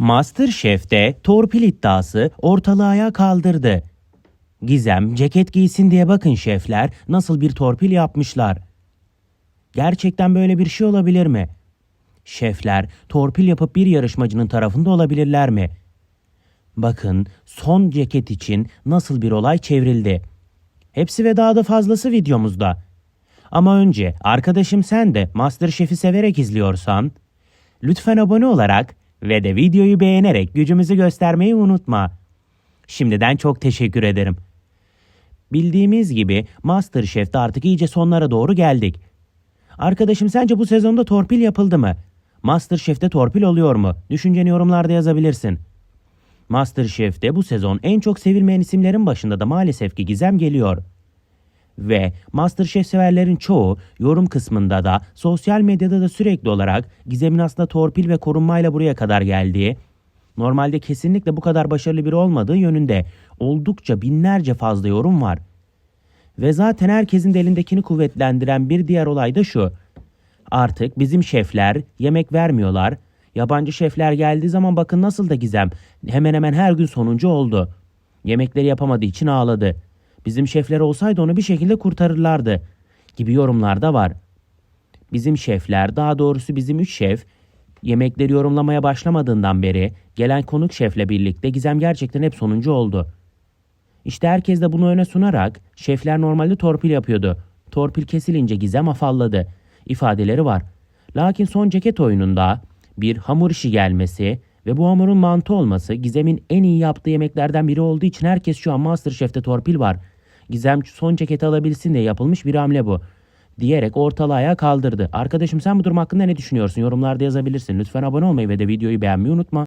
Masterchef'te torpil iddiası ortalığı ayağa kaldırdı. Gizem ceket giysin diye bakın şefler nasıl bir torpil yapmışlar. Gerçekten böyle bir şey olabilir mi? Şefler torpil yapıp bir yarışmacının tarafında olabilirler mi? Bakın son ceket için nasıl bir olay çevrildi. Hepsi ve daha da fazlası videomuzda. Ama önce arkadaşım sen de Masterchef'i severek izliyorsan lütfen abone olarak ve de videoyu beğenerek gücümüzü göstermeyi unutma. Şimdiden çok teşekkür ederim. Bildiğimiz gibi Masterchef'te artık iyice sonlara doğru geldik. Arkadaşım sence bu sezonda torpil yapıldı mı? Masterchef'te torpil oluyor mu? Düşünceni yorumlarda yazabilirsin. Masterchef'te bu sezon en çok sevilmeyen isimlerin başında da maalesef ki Gizem geliyor. Ve Masterchef severlerin çoğu yorum kısmında da sosyal medyada da sürekli olarak Gizem'in aslında torpil ve korunmayla buraya kadar geldiği, normalde kesinlikle bu kadar başarılı biri olmadığı yönünde oldukça binlerce fazla yorum var. Ve zaten herkesin de elindekini kuvvetlendiren bir diğer olay da şu. Artık bizim şefler yemek vermiyorlar. Yabancı şefler geldiği zaman bakın nasıl da gizem. Hemen hemen her gün sonuncu oldu. Yemekleri yapamadığı için ağladı. Bizim şefler olsaydı onu bir şekilde kurtarırlardı. Gibi yorumlar da var. Bizim şefler daha doğrusu bizim üç şef yemekleri yorumlamaya başlamadığından beri gelen konuk şefle birlikte Gizem gerçekten hep sonuncu oldu. İşte herkes de bunu öne sunarak şefler normalde torpil yapıyordu. Torpil kesilince Gizem afalladı. ifadeleri var. Lakin son ceket oyununda bir hamur işi gelmesi ve bu hamurun mantı olması Gizem'in en iyi yaptığı yemeklerden biri olduğu için herkes şu an Masterchef'te torpil var. Gizem son ceketi alabilsin diye yapılmış bir hamle bu. Diyerek ortalığı kaldırdı. Arkadaşım sen bu durum hakkında ne düşünüyorsun? Yorumlarda yazabilirsin. Lütfen abone olmayı ve de videoyu beğenmeyi unutma.